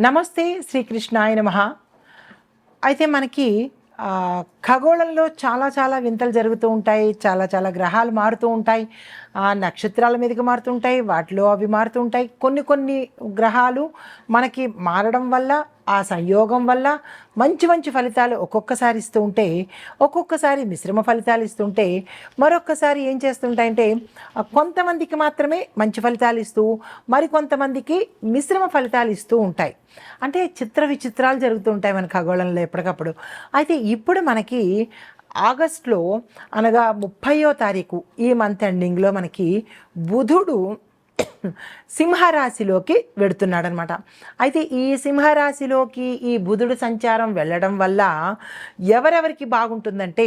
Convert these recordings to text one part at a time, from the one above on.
నమస్తే శ్రీకృష్ణాయ నమ. అయితే మనకి ఖగోళంలో చాలా చాలా వింతలు జరుగుతూ ఉంటాయి చాలా చాలా గ్రహాలు మారుతూ ఉంటాయి ఆ, నక్షత్రాల మీదకి మారుతుంటాయి వాటిలో అవి మారుతూ ఉంటాయి. కొన్ని కొన్ని గ్రహాలు మనకి మారడం వల్ల ఆ సంయోగం వల్ల మంచి మంచి ఫలితాలు ఒక్కొక్కసారి ఇస్తూ ఉంటే ఒక్కొక్కసారి మిశ్రమ ఫలితాలు ఇస్తుంటే మరొక్కసారి ఏం చేస్తుంటాయంటే కొంతమందికి మాత్రమే మంచి ఫలితాలు ఇస్తూ మరికొంతమందికి మిశ్రమ ఫలితాలు ఇస్తూ ఉంటాయి. అంటే చిత్ర విచిత్రాలు జరుగుతూ ఉంటాయి మన ఖగోళంలో ఎప్పటికప్పుడు. అయితే ఇప్పుడు మనకి ఆగస్ట్లో అనగా ముప్పయో తారీఖు ఈ మంత్ ఎండింగ్లో మనకి బుధుడు సింహరాశిలోకి వెడుతున్నాడనమాట. అయితే ఈ సింహరాశిలోకి ఈ బుధుడు సంచారం వెళ్ళడం వల్ల ఎవరెవరికి బాగుంటుందంటే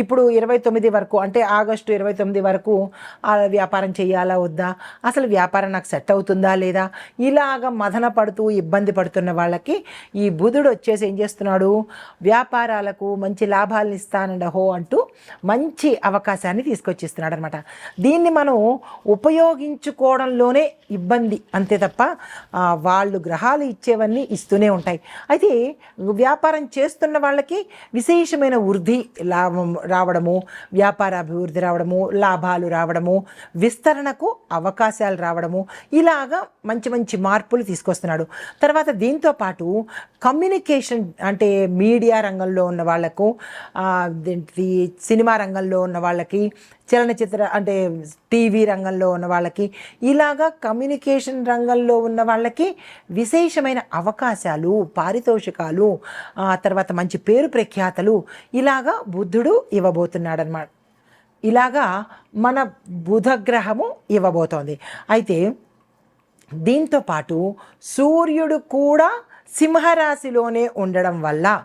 ఇప్పుడు ఇరవై తొమ్మిది వరకు అంటే ఆగస్టు ఇరవై తొమ్మిది వరకు వ్యాపారం చేయాలా వద్దా? అసలు వ్యాపారం నాకు సెట్ అవుతుందా లేదా? ఇలాగ మదన పడుతూ ఇబ్బంది పడుతున్న వాళ్ళకి ఈ బుధుడు వచ్చేసి ఏం చేస్తున్నాడు? వ్యాపారాలకు మంచి లాభాలను ఇస్తానండ హో అంటూ మంచి అవకాశాన్ని తీసుకొచ్చిస్తున్నాడు అనమాట దీన్ని మనం ఉపయోగించుకోవడంలోనే ఇబ్బంది అంతే తప్ప వాళ్ళు గ్రహాలు ఇచ్చేవన్నీ ఇస్తూనే ఉంటాయి. అయితే వ్యాపారం చేస్తున్న వాళ్ళకి విశేషమైన వృద్ధి లాభం రావడము వ్యాపార అభివృద్ధి రావడము లాభాలు రావడము విస్తరణకు అవకాశాలు రావడము ఇలాగా మంచి మంచి మార్పులు తీసుకొస్తున్నాడు. తర్వాత దీంతో పాటు కమ్యూనికేషన్ అంటే మీడియా రంగంలో ఉన్న వాళ్ళకు సినిమా రంగంలో ఉన్న వాళ్ళకి చలనచిత్ర అంటే టీవీ రంగంలో ఉన్న వాళ్ళకి ఇలాగా కమ్యూనికేషన్ రంగంలో ఉన్న వాళ్ళకి విశేషమైన అవకాశాలు పారితోషికాలు ఆ తర్వాత మంచి పేరు ప్రఖ్యాతలు ఇలాగా బుద్ధుడు ఇవ్వబోతున్నాడనమాట ఇలాగా మన బుధగ్రహము ఇవ్వబోతోంది. అయితే దీంతో పాటు సూర్యుడు కూడా సింహరాశిలోనే ఉండడం వల్ల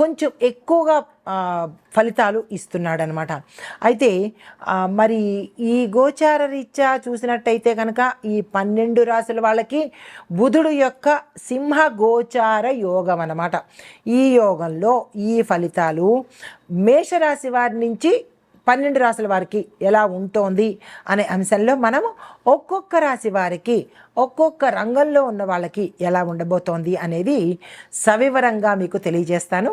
కొంచెం ఎక్కువగా ఫలితాలు ఇస్తున్నాడనమాట అయితే మరి ఈ గోచార రీత్యా చూసినట్టయితే కనుక ఈ పన్నెండు రాశుల వాళ్ళకి బుధుడు యొక్క సింహ గోచార యోగం అనమాట ఈ యోగంలో ఈ ఫలితాలు మేషరాశి వారి నుంచి పన్నెండు రాసుల వారికి ఎలా ఉంటోంది అనే అంశంలో మనము ఒక్కొక్క రాశి వారికి ఒక్కొక్క రంగంలో ఉన్న వాళ్ళకి ఎలా ఉండబోతోంది అనేది సవివరంగా మీకు తెలియజేస్తాను.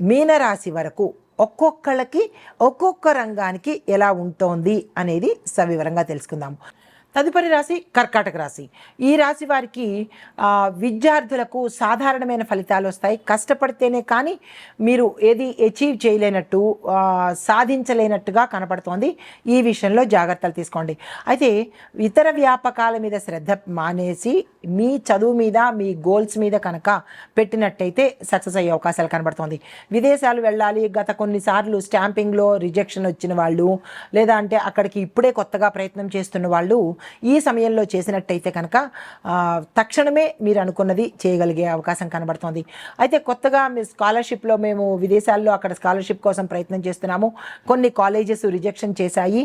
మీనరాశి వరకు ఒక్కొక్కళ్ళకి ఒక్కొక్క రంగానికి ఎలా ఉంటోంది అనేది సవివరంగా తెలుసుకుందాము తదుపరి రాశి కర్కాటక రాశి. ఈ రాశి వారికి విద్యార్థులకు సాధారణమైన ఫలితాలు వస్తాయి. కష్టపడితేనే కానీ మీరు ఏది అచీవ్ చేయలేనట్టు సాధించలేనట్టుగా కనపడుతోంది. ఈ విషయంలో జాగ్రత్తలు తీసుకోండి. అయితే ఇతర వ్యాపకాల మీద శ్రద్ధ మానేసి మీ చదువు మీద మీ గోల్స్ మీద కనుక పెట్టినట్టయితే సక్సెస్ అయ్యే అవకాశాలు కనబడుతోంది. విదేశాలు వెళ్ళాలి. గత కొన్నిసార్లు స్టాంపింగ్లో రిజెక్షన్ వచ్చిన వాళ్ళు లేదా అంటే అక్కడికి ఇప్పుడే కొత్తగా ప్రయత్నం చేస్తున్న వాళ్ళు ఈ సమయంలో చేసినట్టయితే కనుక తక్షణమే మీరు అనుకున్నది చేయగలిగే అవకాశం కనబడుతోంది. అయితే కొత్తగా మీ స్కాలర్షిప్లో మేము విదేశాల్లో అక్కడ స్కాలర్షిప్ కోసం ప్రయత్నం చేస్తున్నాము. కొన్ని కాలేజెస్ రిజెక్షన్ చేశాయి.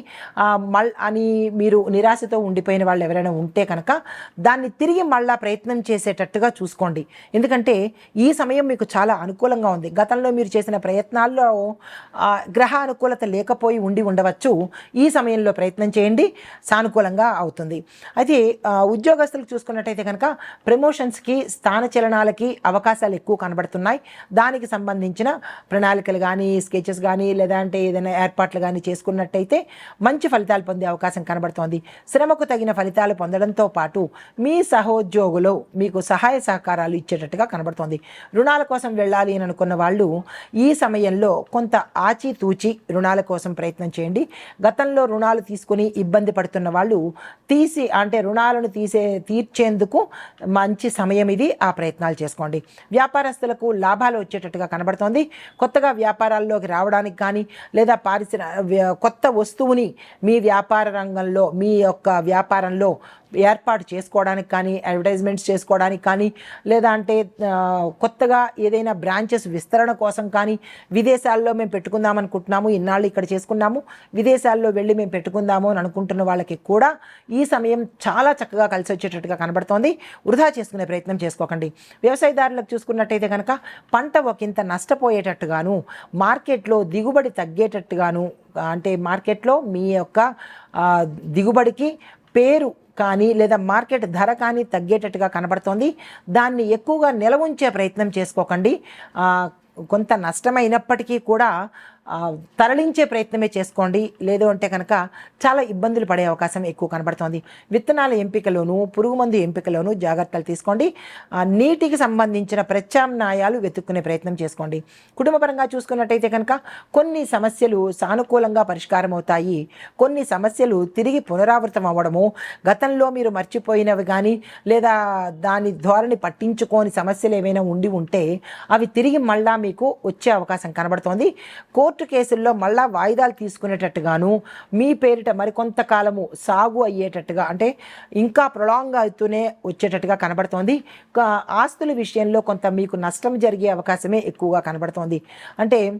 మల్ అని మీరు నిరాశతో ఉండిపోయిన వాళ్ళు ఎవరైనా ఉంటే కనుక దాన్ని తిరిగి మళ్ళా ప్రయత్నం చేసేటట్టుగా చూసుకోండి. ఎందుకంటే ఈ సమయం మీకు చాలా అనుకూలంగా ఉంది. గతంలో మీరు చేసిన ప్రయత్నాల్లో గ్రహ అనుకూలత లేకపోయి ఉండి ఉండవచ్చు. ఈ సమయంలో ప్రయత్నం చేయండి. సానుకూలంగా అవుతుంది. అయితే ఉద్యోగస్తులకు చూసుకున్నట్టయితే కనుక ప్రమోషన్స్కి స్థాన చలనాలకి అవకాశాలు ఎక్కువ కనబడుతున్నాయి. దానికి సంబంధించిన ప్రణాళికలు కానీ స్కెచెస్ కానీ లేదా అంటే ఏదైనా ఏర్పాట్లు కానీ చేసుకున్నట్టయితే మంచి ఫలితాలు పొందే అవకాశం కనబడుతోంది. శ్రమకు తగిన ఫలితాలు పొందడంతో పాటు మీ సహోద్యోగులు మీకు సహాయ సహకారాలు ఇచ్చేటట్టుగా కనబడుతోంది. రుణాల కోసం వెళ్ళాలి అని అనుకున్న వాళ్ళు ఈ సమయంలో కొంత ఆచితూచి రుణాల కోసం ప్రయత్నం చేయండి. గతంలో రుణాలు తీసుకుని ఇబ్బంది పడుతున్న వాళ్ళు తీసి అంటే రుణాలను తీసే తీర్చేందుకు మంచి సమయం ఇది. ఆ ప్రయత్నాలు చేసుకోండి. వ్యాపారస్తులకు లాభాలు వచ్చేటట్టుగా కనబడుతోంది. కొత్తగా వ్యాపారాల్లోకి రావడానికి కానీ లేదా పారిశ్ర కొత్త వస్తువుని మీ వ్యాపార రంగంలో మీ యొక్క వ్యాపారంలో ఏర్పాటు చేసుకోవడానికి కానీ అడ్వర్టైజ్మెంట్స్ చేసుకోవడానికి కానీ లేదా అంటే కొత్తగా ఏదైనా బ్రాంచెస్ విస్తరణ కోసం కానీ విదేశాల్లో మేము పెట్టుకుందాం అనుకుంటున్నాము ఇన్నాళ్ళు ఇక్కడ చేసుకున్నాము విదేశాల్లో వెళ్ళి మేము పెట్టుకుందాము అని అనుకుంటున్న వాళ్ళకి కూడా ఈ సమయం చాలా చక్కగా కలిసి వచ్చేటట్టుగా కనబడుతోంది. వృధా చేసుకునే ప్రయత్నం చేసుకోకండి. వ్యవసాయదారులకు చూసుకున్నట్టయితే కనుక పంట ఒకంత నష్టపోయేటట్టుగాను మార్కెట్లో దిగుబడి తగ్గేటట్టుగాను అంటే మార్కెట్లో మీ యొక్క దిగుబడికి పేరు కానీ లేదా మార్కెట్ ధర కానీ తగ్గేటట్టుగా కనబడుతోంది. దాన్ని ఎక్కువగా నిలవుంచే ప్రయత్నం చేసుకోకండి. కొంత నష్టమైనప్పటికీ కూడా తరలించే ప్రయత్నమే చేసుకోండి. లేదు అంటే కనుక చాలా ఇబ్బందులు పడే అవకాశం ఎక్కువ కనబడుతోంది. విత్తనాల ఎంపికలోను పురుగు మందు ఎంపికలోను జాగ్రత్తలు తీసుకోండి. నీటికి సంబంధించిన ప్రత్యామ్నాయాలు వెతుక్కునే ప్రయత్నం చేసుకోండి. కుటుంబపరంగా చూసుకున్నట్టయితే కనుక కొన్ని సమస్యలు సానుకూలంగా పరిష్కారం అవుతాయి కొన్ని సమస్యలు తిరిగి పునరావృతం అవ్వడము గతంలో మీరు మర్చిపోయినవి కానీ లేదా దాని ధోరణి పట్టించుకోని సమస్యలు ఏమైనా ఉండి ఉంటే అవి తిరిగి మళ్ళా మీకు వచ్చే అవకాశం కనబడుతోంది. కోర్టు కోర్టు కేసుల్లో మళ్ళా వాయిదాలు తీసుకునేటట్టుగాను మీ పేరిట మరికొంతకాలము సాగు అయ్యేటట్టుగా అంటే ఇంకా ప్రొలాంగ్ అవుతూనే వచ్చేటట్టుగా కనబడుతోంది. కా- ఆస్తుల విషయంలో కొంత మీకు నష్టం జరిగే అవకాశమే ఎక్కువగా కనబడుతోంది. అంటే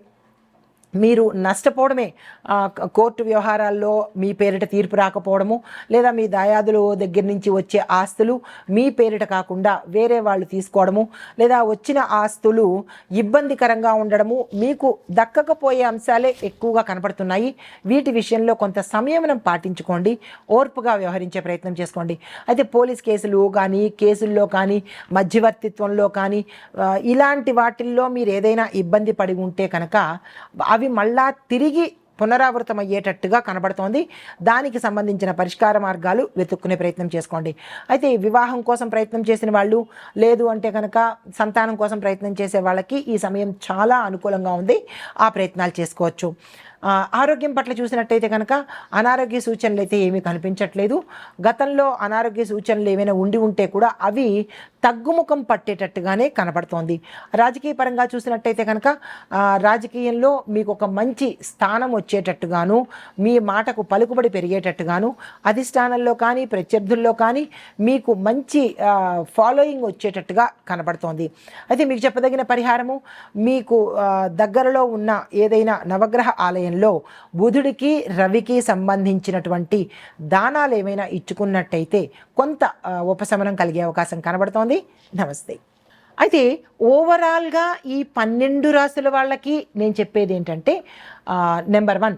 మీరు నష్టపోవడమే. కోర్టు వ్యవహారాల్లో మీ పేరిట తీర్పు రాకపోవడము లేదా మీ దాయాదుల దగ్గర నుంచి వచ్చే ఆస్తులు మీ పేరిట కాకుండా వేరే వాళ్ళు తీసుకోవడము లేదా వచ్చిన ఆస్తులు ఇబ్బందికరంగా ఉండడము మీకు దక్కకపోయే అంశాలే ఎక్కువగా కనపడుతున్నాయి. వీటి విషయంలో కొంత సంయమనం పాటించుకోండి. ఓర్పుగా వ్యవహరించే ప్రయత్నం చేసుకోండి. అయితే పోలీస్ కేసులు కానీ కేసుల్లో కానీ మధ్యవర్తిత్వంలో కానీ ఇలాంటి వాటిల్లో మీరు ఏదైనా ఇబ్బంది పడి ఉంటే కనుక అవి మళ్ళా తిరిగి పునరావృతం అయ్యేటట్టుగా కనబడుతోంది. దానికి సంబంధించిన పరిష్కార మార్గాలు వెతుక్కునే ప్రయత్నం చేసుకోండి. అయితే వివాహం కోసం ప్రయత్నం చేసిన వాళ్ళు లేదు అంటే కనుక సంతానం కోసం ప్రయత్నం చేసే వాళ్ళకి ఈ సమయం చాలా అనుకూలంగా ఉంది. ఆ ప్రయత్నాలు చేసుకోవచ్చు. ఆరోగ్యం పట్ల చూసినట్టయితే కనుక అనారోగ్య సూచనలు అయితే ఏమీ కనిపించట్లేదు. గతంలో అనారోగ్య సూచనలు ఏమైనా ఉండి ఉంటే కూడా అవి తగ్గుముఖం పట్టేటట్టుగానే కనబడుతోంది. రాజకీయ పరంగా చూసినట్టయితే కనుక రాజకీయంలో మీకు ఒక మంచి స్థానం వచ్చేటట్టుగాను మీ మాటకు పలుకుబడి పెరిగేటట్టుగాను అధిష్టానంలో కానీ ప్రత్యర్థుల్లో కానీ మీకు మంచి ఫాలోయింగ్ వచ్చేటట్టుగా కనబడుతోంది. అయితే మీకు చెప్పదగిన పరిహారము మీకు దగ్గరలో ఉన్న ఏదైనా నవగ్రహ ఆలయంలో బుధుడికి రవికి సంబంధించినటువంటి దానాలు ఏమైనా ఇచ్చుకున్నట్టయితే కొంత ఉపశమనం కలిగే అవకాశం కనబడుతోంది. నమస్తే. అయితే ఓవరాల్గా ఈ పన్నెండు రాసుల వాళ్ళకి నేను చెప్పేది ఏంటంటే నెంబర్ వన్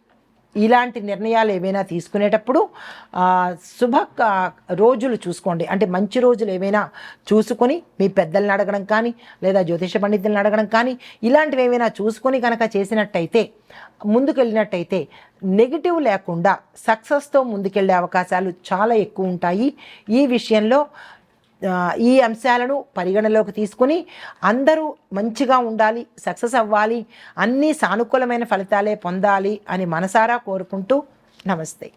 ఇలాంటి నిర్ణయాలు ఏవైనా తీసుకునేటప్పుడు శుభ రోజులు చూసుకోండి. అంటే మంచి రోజులు ఏవైనా చూసుకొని మీ పెద్దల్ని అడగడం కానీ లేదా జ్యోతిష పండితులను అడగడం కానీ ఇలాంటివి ఏవైనా చూసుకొని కనుక చేసినట్టయితే ముందుకెళ్ళినట్టయితే నెగిటివ్ లేకుండా సక్సెస్తో ముందుకెళ్ళే అవకాశాలు చాలా ఎక్కువ ఉంటాయి. ఈ విషయంలో ఈ అంశాలను పరిగణలోకి తీసుకుని అందరూ మంచిగా ఉండాలి సక్సెస్ అవ్వాలి అన్నీ సానుకూలమైన ఫలితాలే పొందాలి అని మనసారా కోరుకుంటూ నమస్తే.